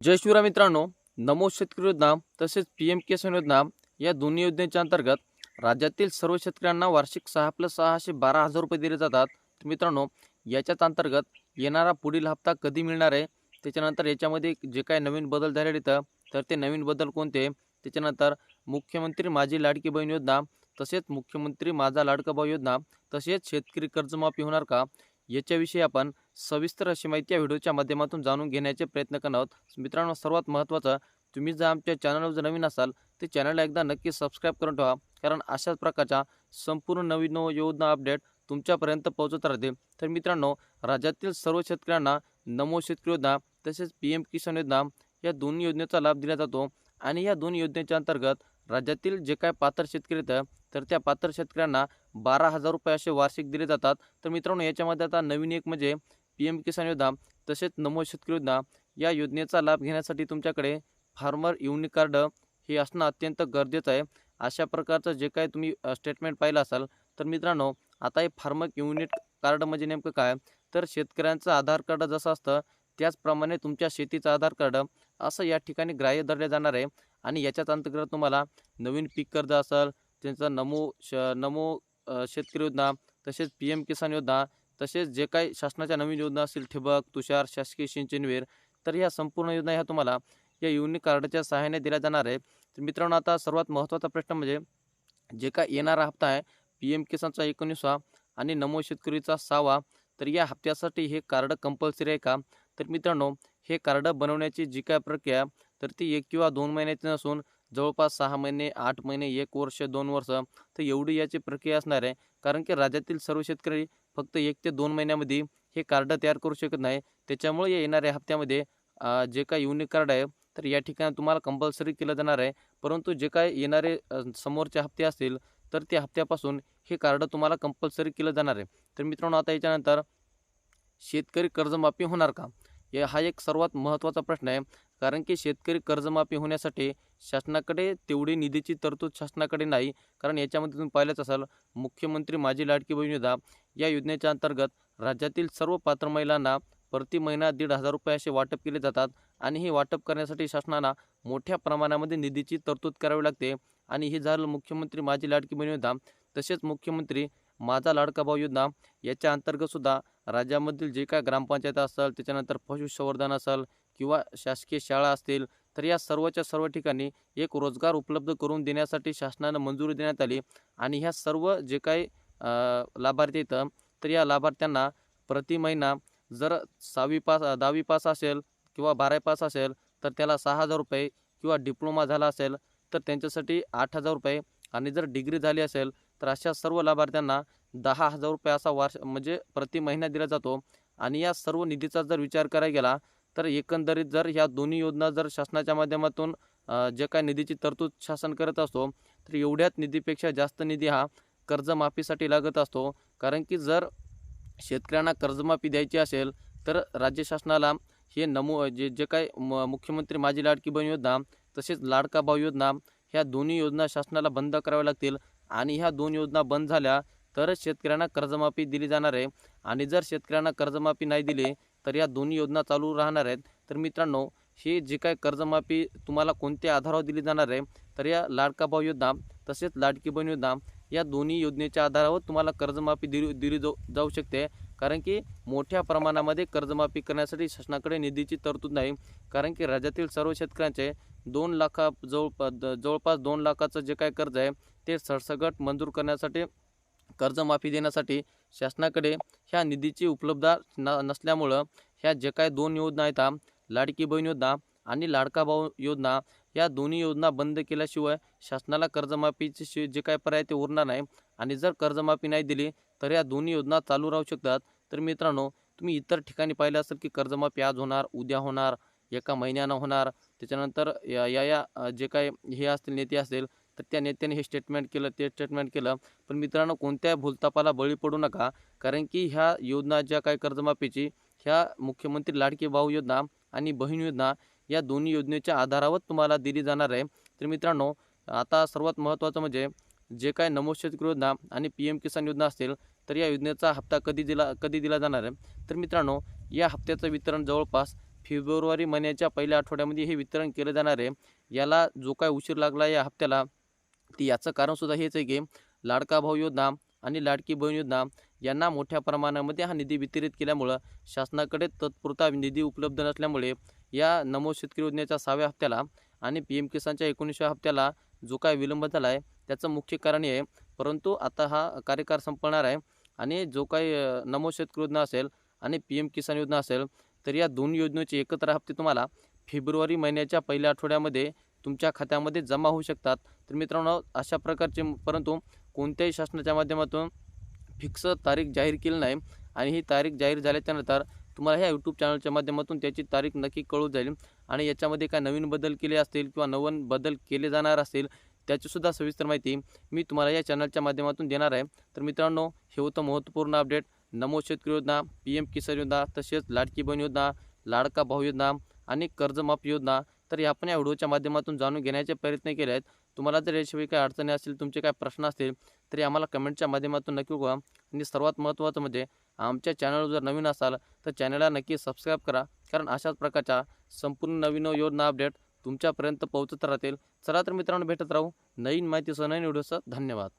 जय शिवराय मित्रांनो नमो शेतकरी योजना तसेच पी एम किसान योजना या दोन्ही योजनेच्या अंतर्गत राज्यातील सर्व शेतकऱ्यांना वार्षिक सहा प्लस सहाशे बारा हजार रुपये दिले जातात. तर मित्रांनो याच्याच अंतर्गत येणारा पुढील हप्ता कधी मिळणार आहे? त्याच्यानंतर याच्यामध्ये जे काय नवीन बदल झालेले इथं तर ते नवीन बदल कोणते? त्याच्यानंतर मुख्यमंत्री माझी लाडकी बहीण योजना तसेच मुख्यमंत्री माझा लाडका भाऊ योजना तसेच शेतकरी कर्जमाफी होणार का? याच्याविषयी आपण सविस्तर अशी माहिती या व्हिडिओच्या माध्यमातून जाणून घेण्याचे प्रयत्न करणार आहोत. मित्रांनो सर्वात महत्त्वाचं तुम्ही जर आमच्या चॅनलवर जर नवीन असाल तर चॅनलला एकदा नक्की सबस्क्राईब करून ठेवा. कारण अशाच प्रकारच्या संपूर्ण नवीन योजना अपडेट तुमच्यापर्यंत पोहोचत राहते तर मित्रांनो राज्यातील सर्व शेतकऱ्यांना नमो शेतकरी योजना तसेच पी एम किसान योजना या दोन्ही योजनेचा लाभ दिला जातो. आणि या दोन्ही योजनेच्या अंतर्गत राज्यातील जे काय पात्र शेतकरी आहेत तर त्या पात्र शेतकऱ्यांना बारा हजार रुपये असे वार्षिक दिले जातात. तर मित्रांनो याच्यामध्ये आता नवीन एक म्हणजे पी एम किसान योजना तसेच नमो शेतकरी योजना या योजनेचा लाभ घेण्यासाठी तुमच्याकडे फार्मर युनिक कार्ड हे असणं अत्यंत गरजेचं आहे. अशा प्रकारचं जे काय तुम्ही स्टेटमेंट पाहिलं असाल तर मित्रांनो आता हे फार्मर युनिट कार्ड म्हणजे नेमकं काय? तर शेतकऱ्यांचं आधार कार्ड जसं असतं त्याचप्रमाणे तुमच्या शेतीचं आधार कार्ड असं या ठिकाणी ग्राह्य धरले जाणार आहे. आणि याच्याच अंतर्गत तुम्हाला नवीन पीक कर्ज असेल त्यांचा नमो श नमो शेतकरी योजना तसेच पी एम किसान योजना तसेच जे काही शासनाच्या नवीन योजना असतील ठिबक तुषार शासकीय सिंचन विहीर तर या संपूर्ण योजना ह्या तुम्हाला या युनिक कार्डच्या सहाय्याने दिल्या जाणार आहे. तर मित्रांनो आता सर्वात महत्त्वाचा प्रश्न म्हणजे जे काय येणारा हप्ता आहे पी एम किसानचा एकोणीसवा आणि नमो शेतकरीचा सहावा तर या हप्त्यासाठी हे कार्ड कंपल्सरी आहे का? तर मित्रांनो हे कार्ड बनवण्याची जी काय प्रक्रिया तर ती एक किंवा दोन महिन्याची नसून जवळपास सहा महिने आठ महिने एक वर्ष दोन वर्ष तर एवढी याची प्रक्रिया असणार आहे. कारण की राज्यातील सर्व शेतकरी फक्त एक ते दोन महिन्यामध्ये हे कार्ड तयार करू शकत नाही. त्याच्यामुळे या येणाऱ्या हप्त्यामध्ये जे काय युनिक कार्ड आहे तर या ठिकाणी तुम्हाला कंपल्सरी केलं जाणार आहे. परंतु जे काय येणारे समोरचे हप्ते असतील तर त्या हप्त्यापासून हे कार्ड तुम्हाला कंपल्सरी केलं जाणार आहे. तर मित्रांनो आता याच्यानंतर शेतकरी कर्जमाफी होणार का? हे हा एक सर्वात महत्त्वाचा प्रश्न आहे. कारण की शेतकरी कर्जमाफी होण्यासाठी शासनाकडे तेवढी निधीची तरतूद शासनाकडे नाही. कारण याच्यामध्ये तुम्ही पाहिलंच असाल मुख्यमंत्री माझी लाडकी बहीण योजना या योजनेच्या अंतर्गत राज्यातील सर्व पात्र महिलांना प्रति महिना दीड हजार रुपये असे वाटप केले जातात आणि हे वाटप करण्यासाठी शासनाला मोठ्या प्रमाणामध्ये निधीची तरतूद करावी लागते. आणि हे झालं मुख्यमंत्री माझी लाडकी बहीण योजना. तसेच मुख्यमंत्री माझा लाडका भाऊ योजना याच्या अंतर्गतसुद्धा राज्यामधील जे काय ग्रामपंचायत असेल त्याच्यानंतर पशुसंवर्धन असेल किंवा शासकीय शाळा असतील तर या सर्वच्या सर्व ठिकाणी एक रोजगार उपलब्ध करून देण्यासाठी शासनानं मंजुरी देण्यात आली. आणि ह्या सर्व जे काही लाभार्थी येतं तर या लाभार्थ्यांना प्रति महिना जर सहावी पास दहावी पास असेल किंवा बारावी पास असेल तर त्याला सहा हजार रुपये किंवा डिप्लोमा झाला असेल तर त्यांच्यासाठी आठ हजार रुपये. आणि जर डिग्री झाली असेल तर अशा सर्व लाभार्थ्यांना दहा हजार रुपये असा वार्ष म्हणजे प्रति महिना दिला जातो. आणि या सर्व निधीचा जर विचार करायला गेला तर एकंदरीत जर ह्या दोन्ही योजना जर शासनाच्या माध्यमातून जे काय निधीची तरतूद शासन करत असतो तर एवढ्याच निधीपेक्षा जास्त निधी हा कर्जमाफीसाठी लागत असतो. कारण की जर शेतकऱ्यांना कर्जमाफी द्यायची असेल तर राज्य शासनाला हे नमू जे जे काय म मुख्यमंत्री माझी लाडकी बहीण योजना तसेच लाडका भाऊ योजना ह्या दोन्ही योजना शासनाला बंद कराव्या लागतील. आणि ह्या दोन योजना बंद झाल्या तरच शेतकऱ्यांना कर्जमाफी दिली जाणार आहे. आणि जर शेतकऱ्यांना कर्जमाफी नाही दिली तर या दोन्ही योजना चालू राहणार आहेत. तर मित्रांनो हे जे काय कर्जमाफी तुम्हाला कोणत्या आधारावर दिली जाणार आहे तर या लाडका भाऊ योजना तसेच लाडकी बहीण योजना या दोन्ही योजनेच्या आधारावर तुम्हाला कर्जमाफी दिली दिली जाऊ जाऊ शकते. कारण की मोठ्या प्रमाणामध्ये कर्जमाफी करण्यासाठी शासनाकडे निधीची तरतूद नाही. कारण की राज्यातील सर्व शेतकऱ्यांचे दोन लाखा जवळ द- जवळपास दोन लाखाचं जे काय कर्ज आहे ते सरसगट मंजूर करण्यासाठी कर्जमाफी देण्यासाठी शासनाकडे ह्या निधीची उपलब्धता न नसल्यामुळं ह्या जे काय दोन योजना आहेत लाडकी बहीण योजना आणि लाडका भाऊ योजना या दोन्ही योजना बंद केल्याशिवाय शासनाला कर्जमाफीचे शि जे काय पर्याय ते उरणार नाही. आणि जर कर्जमाफी नाही दिली तर या दोन्ही योजना चालू राहू शकतात. तर मित्रांनो तुम्ही इतर ठिकाणी पाहिलं असेल की कर्जमाफी आज होणार उद्या होणार एका महिन्यानं होणार. त्याच्यानंतर या या या जे काय हे असतील नेते असतील तर त्या नेत्याने हे स्टेटमेंट केलं ते स्टेटमेंट केलं. पण मित्रांनो कोणत्याही भूलतापाला बळी पडू नका. कारण की ह्या योजना ज्या काय कर्जमाफीची ह्या मुख्यमंत्री लाडकी भाऊ योजना आणि बहीण योजना या दोन्ही योजनेच्या आधारावर तुम्हाला दिली जाणार आहे. तर मित्रांनो आता सर्वात महत्त्वाचं म्हणजे जे काय नमो शेतकरी योजना आणि पी एम किसान योजना असतील तर या योजनेचा हप्ता कधी दिला कधी दिला जाणार आहे? तर मित्रांनो या हप्त्याचं वितरण जवळपास फेब्रुवारी महिन्याच्या पहिल्या आठवड्यामध्ये हे वितरण केलं जाणार आहे. याला जो काय उशीर लागला या हप्त्याला ती याचं कारणसुद्धा हेच आहे की लाडका भाऊ योजना आणि लाडकी बहीण योजना यांना मोठ्या प्रमाणामध्ये हा निधी वितरित केल्यामुळं शासनाकडे तत्पुरता निधी उपलब्ध नसल्यामुळे या नमो शेतकरी योजनेच्या सहाव्या हप्त्याला आणि पी एम किसानच्या एकोणीसव्या हप्त्याला जो काय विलंब झाला आहे त्याचं मुख्य कारण हे आहे. परंतु आता हा कार्यकाळ संपणार आहे आणि जो काही नमो शेतकरी योजना असेल आणि पी एम किसान योजना असेल तर या दोन योजनेचे एकत्र हप्ते तुम्हाला फेब्रुवारी महिन्याच्या पहिल्या आठवड्यामध्ये तुमच्या खात्यामध्ये जमा होऊ शकतात. तर मित्रांनो अशा प्रकारचे परंतु कोणत्याही शासनाच्या माध्यमातून फिक्स तारीख जाहीर केली नाही आणि ही तारीख जाहीर झाल्याच्यानंतर तुम्हाला ह्या यूट्यूब चॅनलच्या माध्यमातून त्याची तारीख नक्की कळू जाईल आणि याच्यामध्ये काय नवीन बदल केले असतील किंवा नवीन बदल केले जाणार असतील त्याचीसुद्धा सविस्तर माहिती मी तुम्हाला या चॅनलच्या माध्यमातून देणार आहे. तर मित्रांनो हे होतं महत्त्वपूर्ण अपडेट नमो शेतकरी योजना पी एम किसान योजना तसेच लाडकी बहीण योजना लाडका भाऊ योजना आणि कर्जमाफी योजना. तर या आपण या व्हिडिओच्या माध्यमातून जाणून घेण्याचे प्रयत्न केले आहेत. तुम्हाला जर याशिवाय काही अडचणी असतील तुमचे काय प्रश्न असतील तरी आम्हाला कमेंटच्या माध्यमातून नक्की कळवा. आणि सर्वात महत्त्वाचं म्हणजे आमच्या चॅनलवर जर नवीन असाल तर चॅनलला नक्की सबस्क्राईब करा. कारण अशाच प्रकारच्या संपूर्ण नवीन योजना अपडेट तुमच्यापर्यंत पोहोचत राहतील. चला तर मित्रांनो भेटत राहू. नवीन माहितीसह नवीन व्हिडिओसह धन्यवाद.